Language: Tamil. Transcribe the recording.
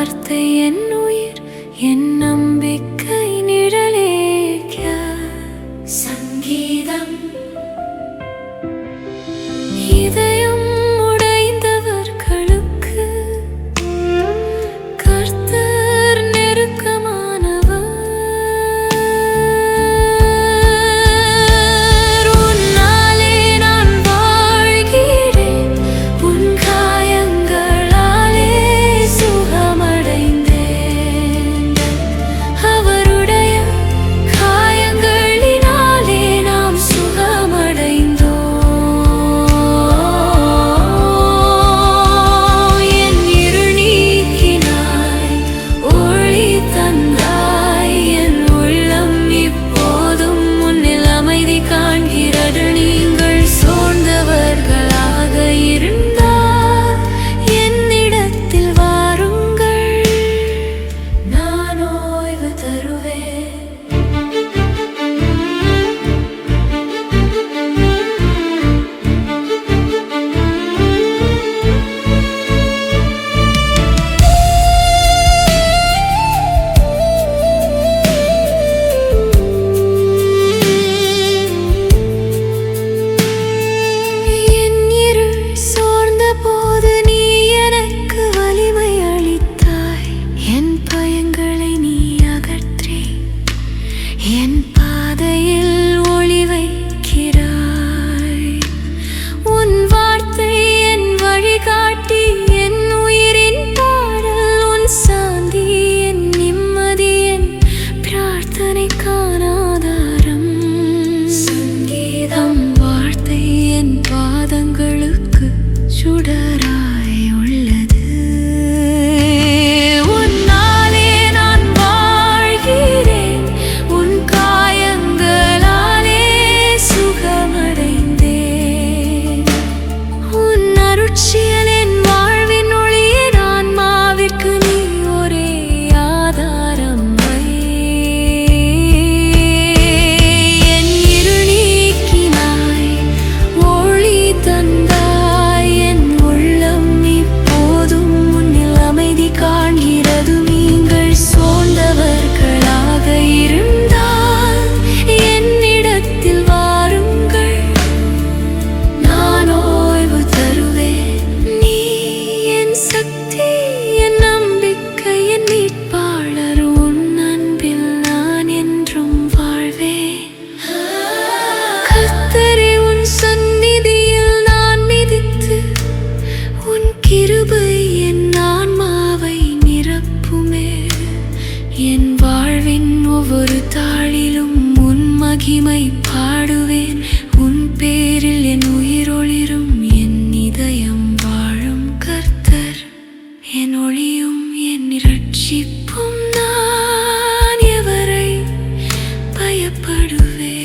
பார்த்த என் உயிர் என் பாதையில் ஒளி வைக்கிறாய். உன் வார்த்தை என் வழிகாட்டி என் உயிரின் பாடல் உன் சாந்தி சங்கீதம். வாழ்வின் ஒவ்வொரு தாளிலும் உன் மகிமை பாடுவேன். உன் பேரில் என் உயிரொளிரும் என் இதயம் வாழும் கர்த்தர். என் ஒளியும் என் இரட்சிப்பும் நான் எவரை பயப்படுவேன்?